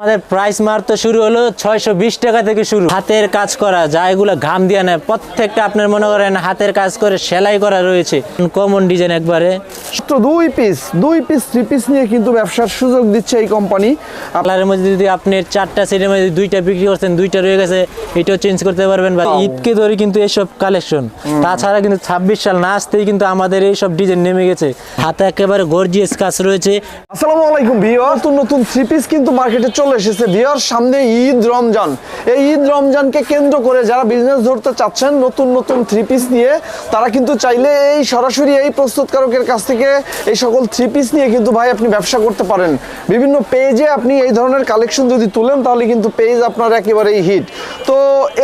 আমাদের প্রাইস মার তো শুরু হলো ছয়শো বিশ টাকা থেকে শুরু। হাতের কাজ করা যা এগুলো ঘাম দিয়ে নেয়। প্রত্যেকটা আপনার মনে করেন হাতের কাজ করে সেলাই করা রয়েছে। কমন ডিজাইন একবারে। দুই পিস দুই পিস থ্রি পিস নিয়ে কিন্তু ব্যবসার সুযোগ দিচ্ছে এই কোম্পানি কালারের মধ্যে যদি আপনি চারটা সেটের মধ্যে দুইটা বিক্রি করছেন দুইটা রয়ে গেছে এটাও চেঞ্জ করতে পারবেন বা ঈদকে ধরে কিন্তু এইসব কালেকশন তাছাড়া কিন্তু ছাব্বিশ সাল না আসতেই কিন্তু আমাদের এইসব ডিজাইন নেমে গেছে। হাতে একেবারে গর্জিয়াস কাজ রয়েছে। আসসালামু আলাইকুম ভিওর নতুন নতুন থ্রি পিস কিন্তু মার্কেটে চলে এসেছে ভিওর সামনে ঈদ রমজান। এই ঈদ রমজানকে কেন্দ্র করে যারা বিজনেস ধরতে চাচ্ছেন, নতুন নতুন থ্রি পিস নিয়ে, তারা কিন্তু চাইলে এই সরাসরি এই প্রস্তুতকারকের কাছ থেকে এই সকল থ্রি পিস নিয়ে কিন্তু ভাই আপনি ব্যবসা করতে পারেন। বিভিন্ন পেজে আপনি এই ধরনের কালেকশন যদি তুলেন, তাহলে কিন্তু পেজ আপনার একেবারেই হিট তো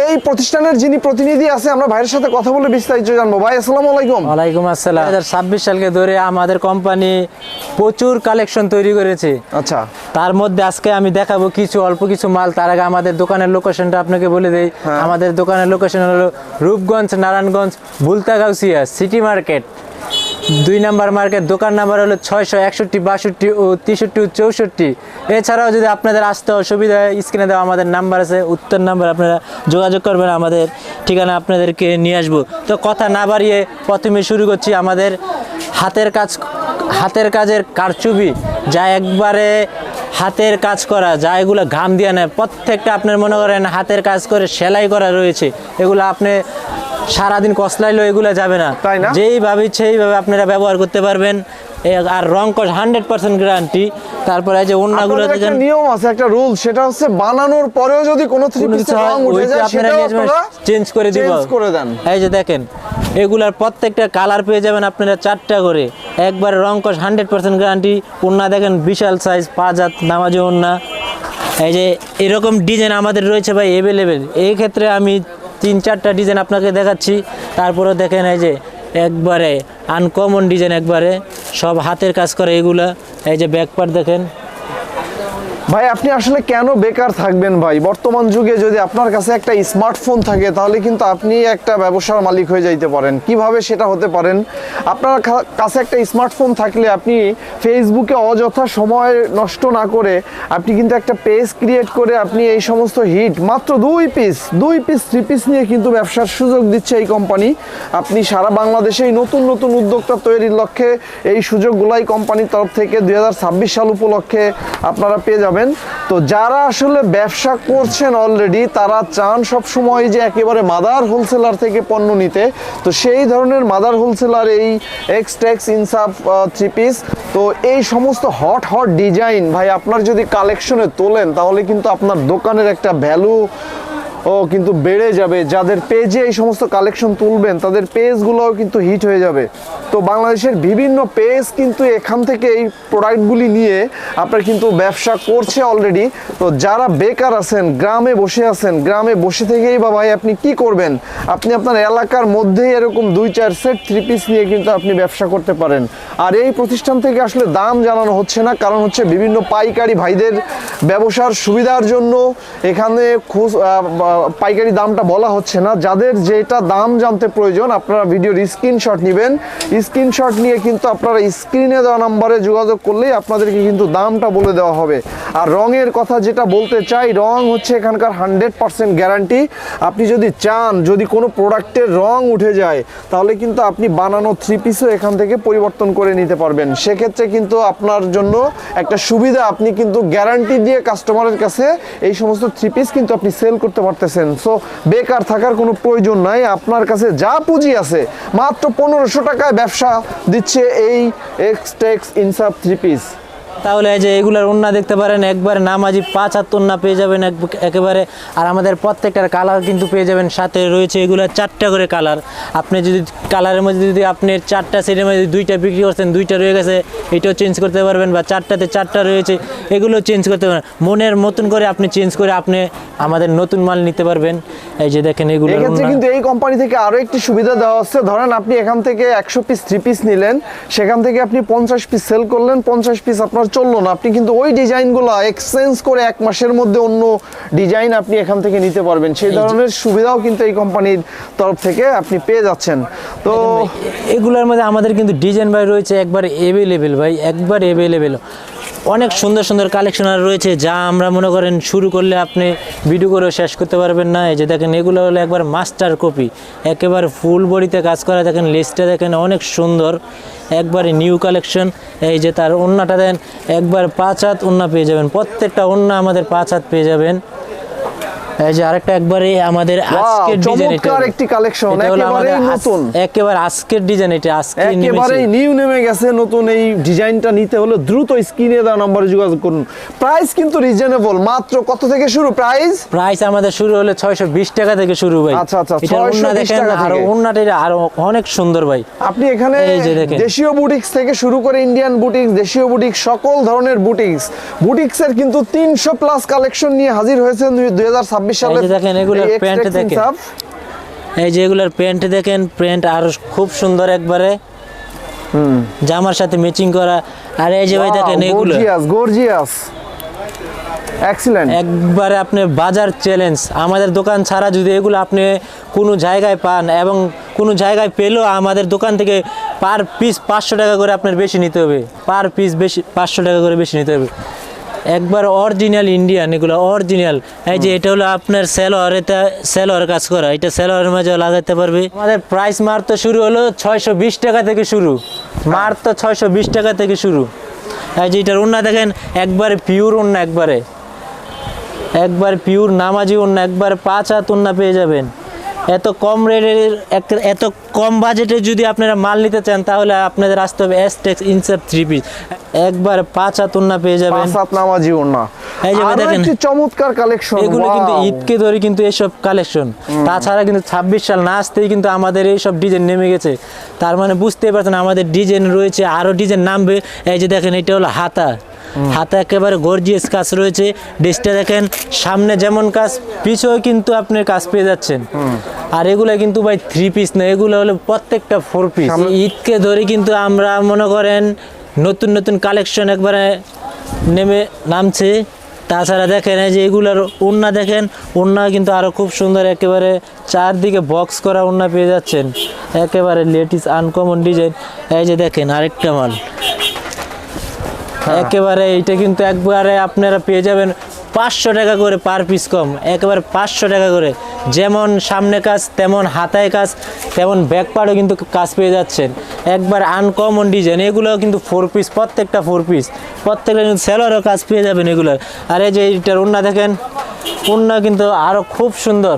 এই প্রতিষ্ঠানের যিনি প্রতিনিধি আছে আমরা ভাইয়ের সাথে কথা বলে বিস্তারিত জানব। ভাই আসসালাম আলাইকুম। ওয়ালাইকুম আসসালাম। দু হাজার ছাব্বিশ সালকে ধরে আমাদের কোম্পানি প্রচুর কালেকশন তৈরি করেছে। আচ্ছা। তার মধ্যে আজকে আমি দেখাবো কিছু অল্প কিছু মাল। তার আগে আমাদের দোকানের লোকেশনটা আপনাকে বলে দেই। আমাদের দোকানের লোকেশন হলো রূপগঞ্জ নারায়ণগঞ্জ বুলতাগাউসিয়া সিটি মার্কেট। দুই নাম্বার মার্কেট, দোকান নাম্বার হলো ছয়শো একষট্টি, বাষট্টি ও তেষট্টি ও চৌষট্টি। এছাড়াও যদি আপনাদের আসতে অসুবিধা হয়, স্ক্রিনে দেওয়া আমাদের নাম্বার আছে, উত্তর নাম্বার আপনারা যোগাযোগ করবেন, আমাদের ঠিকানা আপনাদেরকে নিয়ে আসব। তো কথা না বাড়িয়ে প্রথমে শুরু করছি আমাদের হাতের কাজ, হাতের কাজের কারচুবি যা একবারে হাতের কাজ করা, যা এগুলো ঘাম দিয়ে নেয়। প্রত্যেকটা আপনার মনে করেন হাতের কাজ করে সেলাই করা রয়েছে। এগুলো আপনি সারাদিন কসলাইলেও এগুলো যাবে না। তাই না? যেইভাবে সেইভাবে আপনারা ব্যবহার করতে পারবেন। আর রং কস হান্ড্রেড পার্সেন্ট গ্যারান্টি। তারপরে এই যে অন্যগুলো নিয়ম আছে একটা রুল সেটা হচ্ছে বানানোর পরেও যদি কোনো থ্রি হয় রং উঠে যায় আপনারা চেঞ্জ করে দিব চেঞ্জ করে দেন। এই যে দেখেন এগুলার প্রত্যেকটা কালার পেয়ে যাবেন আপনারা চারটা করে। একবার রং কস হান্ড্রেড পার্সেন্ট গ্যারান্টি। ওন্না দেখেন বিশাল সাইজ পাঁচ হাত নামাজি ওন্না এই যে এরকম ডিজাইন আমাদের রয়েছে ভাই অ্যাভেলেবেল এই ক্ষেত্রে আমি তিন চারটা ডিজাইন আপনাকে দেখাচ্ছি। তারপরে দেখেন এই যে একবারে আনকমন ডিজাইন একবারে, সব হাতের কাজ করে এগুলা। এই যে ব্যাকপার দেখেন ভাই, আপনি আসলে কেন বেকার থাকবেন ভাই? বর্তমান যুগে যদি আপনার কাছে একটা স্মার্টফোন থাকে, তাহলে কিন্তু আপনি একটা ব্যবসার মালিক হয়ে যাইতে পারেন। কীভাবে সেটা হতে পারেন? আপনার কাছে একটা স্মার্টফোন থাকলে আপনি ফেসবুকে অযথা সময় নষ্ট না করে আপনি কিন্তু একটা পেজ ক্রিয়েট করে আপনি এই সমস্ত হিট মাত্র দুই পিস দুই পিস থ্রি পিস নিয়ে কিন্তু ব্যবসার সুযোগ দিচ্ছে এই কোম্পানি আপনি সারা বাংলাদেশেই নতুন নতুন উদ্যোক্তা তৈরির লক্ষ্যে এই সুযোগগুলাই কোম্পানির তরফ থেকে দু হাজার ছাব্বিশ সাল উপলক্ষে আপনারা পেয়ে যাবেন। তো যারা আসলে ব্যবসা করছেন অলরেডি তারা চান সব সময় যে একেবারে মাদার হোলসেলার থেকে পণ্য নিতে। তো সেই ধরনের মাদার হোলসেলার এই এক্স টেক্স ইনসাফ থ্রি পিস তো এই সমস্ত হট হট ডিজাইন ভাই, আপনার যদি কালেকশনে তোলেন, তাহলে কিন্তু আপনার দোকানের একটা ভ্যালু ও, কিন্তু বেড়ে যাবে। যাদের পেজে এই সমস্ত কালেকশন তুলবেন, তাদের পেজগুলোও কিন্তু হিট হয়ে যাবে। তো বাংলাদেশের বিভিন্ন পেজ কিন্তু এখান থেকে এই প্রোডাক্টগুলি নিয়ে আপনার কিন্তু ব্যবসা করছে অলরেডি তো যারা বেকার আছেন, গ্রামে বসে আছেন, গ্রামে বসে থেকেই বা ভাই আপনি কি করবেন? আপনি আপনার এলাকার মধ্যেই এরকম দুই, চার সেট থ্রি পিস নিয়ে কিন্তু আপনি ব্যবসা করতে পারেন। আর এই প্রতিষ্ঠান থেকে আসলে দাম জানানো হচ্ছে না, কারণ হচ্ছে বিভিন্ন পাইকারি ভাইদের ব্যবসার সুবিধার জন্য এখানে খুচ পাইকারি দামটা বলা হচ্ছে না। যাদের যেটা দাম জানতে প্রয়োজন, আপনারা ভিডিওর স্ক্রিনশট নেবেন। স্ক্রিনশট নিয়ে কিন্তু আপনারা স্ক্রিনে দেওয়া নাম্বারে যোগাযোগ করলেই আপনাদেরকে কিন্তু দামটা বলে দেওয়া হবে। আর রঙের কথা যেটা বলতে চাই, রং হচ্ছে এখানকার হান্ড্রেড পার্সেন্ট গ্যারান্টি আপনি যদি চান, যদি কোনো প্রোডাক্টের রং উঠে যায়, তাহলে কিন্তু আপনি বানানো থ্রি পিসও এখান থেকে পরিবর্তন করে নিতে পারবেন। সেক্ষেত্রে কিন্তু আপনার জন্য একটা সুবিধা, আপনি কিন্তু গ্যারান্টি দিয়ে কাস্টমারের কাছে এই সমস্ত থ্রি পিস কিন্তু আপনি সেল করতে পারতেছেন সো বেকার থাকার কোনো প্রয়োজন নাই। আপনার কাছে যা পুঁজি আছে, মাত্র পনেরোশো টাকায় ব্যবসা দিচ্ছে এই এক্স টেক্স ইনসাফ থ্রি পিস তাহলে এই যে এগুলার ওন্না দেখতে পারেন একবারে নামাজি পাঁচ হাত ওন্না পেয়ে যাবেন এক- একেবারে। আর আমাদের প্রত্যেকটার কালার কিন্তু পেয়ে যাবেন সাথে রয়েছে এগুলা চারটা করে কালার। আপনি যদি কালারের মধ্যে যদি আপনি চারটা সেটের মধ্যে দুইটা বিক্রি করছেন দুইটা রয়ে গেছে এটাও চেঞ্জ করতে পারবেন বা চারটাতে চারটা রয়েছে এগুলো চেঞ্জ করতে পারবেন। মনের মতন করে আপনি চেঞ্জ করে আপনি আমাদের নতুন মাল নিতে পারবেন। এই যে দেখেন এগুলো এক্ষেত্রে কিন্তু এই কোম্পানি থেকে আরও একটি সুবিধা দেওয়া হচ্ছে। ধরেন আপনি এখান থেকে একশো পিস থ্রি পিস নিলেন সেখান থেকে আপনি পঞ্চাশ পিস সেল করলেন পঞ্চাশ পিস আপনার চলল না। আপনি কিন্তু ওই ডিজাইনগুলো এক্সচেঞ্জ করে এক মাসের মধ্যে অন্য ডিজাইন আপনি এখান থেকে নিতে পারবেন। সেই ধরনের সুবিধাও কিন্তু এই কোম্পানির তরফ থেকে আপনি পেয়ে যাচ্ছেন। তো এগুলোর মধ্যে আমাদের কিন্তু ডিজাইন ভাই রয়েছে একবার অ্যাভেলেবেল ভাই একবার অ্যাভেলেবেল অনেক সুন্দর সুন্দর কালেকশন আর রয়েছে, যা আমরা মনে করেন শুরু করলে আপনি ভিডিও করেও শেষ করতে পারবেন না। এই যে দেখেন, এগুলো হলো একবার মাস্টার কপি একেবারে ফুল বডিতে কাজ করা, দেখেন লেসটা দেখেন অনেক সুন্দর। একবারে নিউ কালেকশন এই যে তার ওন্নাটা দেন, একবার পাঁচ হাত ওন্না পেয়ে যাবেন। প্রত্যেকটা ওন্না আমাদের পাঁচ হাত পেয়ে যাবেন। এই যে আরেকটা একবারে আমাদের আজকের ডিজাইন এটা চমৎকার একটি কালেকশন আজ- নতুন। একেবারে আজকের ডিজাইন এটা আজকে একেবারেই নিউ নেমে গেছে নতুন এই ডিজাইনটা নিতে হলে দ্রুত স্ক্রিনে দেওয়া নম্বরে যোগাযোগ করুন। প্রাইস কিন্তু রিজনেবল মাত্র কত থেকে শুরু প্রাইস প্রাইস আমাদের শুরু হলো ছয়শো বিশ টাকা থেকে শুরু ভাই। আচ্ছা, আচ্ছা, এটা 620 ওন্না দেখেন আরও। ওন্নাটা আরও অনেক সুন্দর ভাই। আপনি এখানে। দেশীয় বুটিক্স থেকে শুরু করে ইন্ডিয়ান বুটিক্স দেশীয় বুটিক্স সকল ধরনের বুটিক্স বুটিক্সের কিন্তু তিনশো প্লাস কালেকশন নিয়ে হাজির হয়েছেন দুই হাজার ছাব্বিশ সালে এই যে দেখেন, এগুলোর প্যান্ট দেখেন। এই যে এগুলার প্যান্ট দেখেন প্যান্ট আরও খুব সুন্দর একবারে। জামার সাথে ম্যাচিং করা। আর এই যে ভাই দেখেন এগুলো. একবারে আপনি বাজার চ্যালেঞ্জ আমাদের দোকান ছাড়া যদি এগুলো আপনি কোনো জায়গায় পান এবং কোনো জায়গায় পেলেও আমাদের দোকান থেকে পার পিস পাঁচশো টাকা করে আপনার বেশি নিতে হবে। পার পিস বেশি পাঁচশো টাকা করে বেশি নিতে হবে। একবার অরিজিনাল ইন্ডিয়ান এগুলো অরিজিনাল এই যে এটা হলো আপনার সেলোয়ার এটা সেলোয়ার কাজ করা। এটা সেলোয়ারের মাঝে লাগাতে পারবে। আমাদের প্রাইস মার তো শুরু হলো ছয়শো বিশ টাকা থেকে শুরু। মার তো ছয়শো বিশ টাকা থেকে শুরু। এই যে এটার উন্না দেখেন একবারে পিওর উন্না একবারে। একবার পিওর নামাজি উন্না একবার পাঁচ হাত উন্না পেয়ে যাবেন। এত কম রেটের এত কম বাজেটে যদি আপনারা মাল নিতে চান তাহলে আপনাদের আসতে হবে এস টেক্স ইনসেপ থ্রি পিস একবার পাঁচ হাত উন্না পেয়ে যাবেন। পাঁচ হাত নামাজি ওড়না। এই যে দেখেন। চমৎকার কালেকশন এগুলো কিন্তু ঈদকে ধরে কিন্তু এইসব কালেকশন তাছাড়া কিন্তু ছাব্বিশ সাল না আসতেই কিন্তু আমাদের ডিজাইন নেমে গেছে। তার মানে বুঝতেই পারছেন আমাদের ডিজাইন রয়েছে আরও ডিজাইন নামবে। এই যে দেখেন এটা হলো হাতা। হাতা একেবারে গর্জিয়াস কাজ রয়েছে। ড্রেসটা দেখেন সামনে যেমন কাজ পিছেও কিন্তু আপনি কাজ পেয়ে যাচ্ছেন। আর এগুলো কিন্তু ভাই থ্রি পিস না এগুলো হলো প্রত্যেকটা ফোর পিস ঈদকে ধরে কিন্তু আমরা মনে করেন নতুন নতুন কালেকশন একবারে নেমে নামছে। তাছাড়া দেখেন এই যে এগুলার ওন্না দেখেন ওন্না কিন্তু আরও খুব সুন্দর একেবারে চারদিকে বক্স করা ওন্না পেয়ে যাচ্ছেন। একেবারে লেটেস্ট আনকমন ডিজাইন এই যে দেখেন আরেকটা মাল। একেবারে এটা কিন্তু একবারে আপনারা পেয়ে যাবেন পাঁচশো টাকা করে পার পিস কম। একেবারে পাঁচশো টাকা করে। যেমন সামনে কাজ, তেমন হাতায় কাজ, তেমন ব্যাক পাড়ও কিন্তু কাজ পেয়ে যাচ্ছেন। একবার আনকমন ডিজাইন এগুলো কিন্তু ফোর পিস প্রত্যেকটা ফোর পিস প্রত্যেকটা কিন্তু সেলারও কাজ পেয়ে যাবেন এগুলো আর এই যে এইটার উন্না দেখেন উন্না কিন্তু আরও খুব সুন্দর।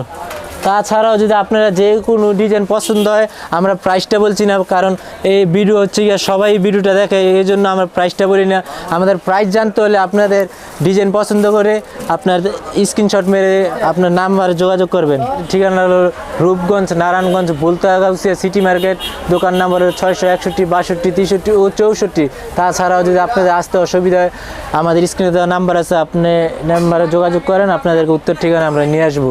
তাছাড়াও যদি আপনারা যে কোনো ডিজাইন পছন্দ হয়, আমরা প্রাইসটা বলছি না, কারণ এই ভিডিও হচ্ছে গিয়ে সবাই ভিডিওটা দেখে, এই জন্য আমরা প্রাইসটা বলি না। আমাদের প্রাইস জানতে হলে আপনাদের ডিজাইন পছন্দ করে আপনার স্ক্রিনশট মেরে আপনার নাম্বার যোগাযোগ করবেন। ঠিকানা হলো রূপগঞ্জ, নারায়ণগঞ্জ বুলতাগাউসিয়া সিটি মার্কেট দোকান নাম্বার হলো ছয়শো একষট্টি, বাষট্টি, তেষট্টি ও চৌষট্টি। তাছাড়াও যদি আপনাদের আসতে অসুবিধা হয়, আমাদের স্ক্রিনে দেওয়া নাম্বার আছে, আপনি নাম্বারে যোগাযোগ করেন, আপনাদেরকে উত্তর ঠিকানা আমরা নিয়ে আসব।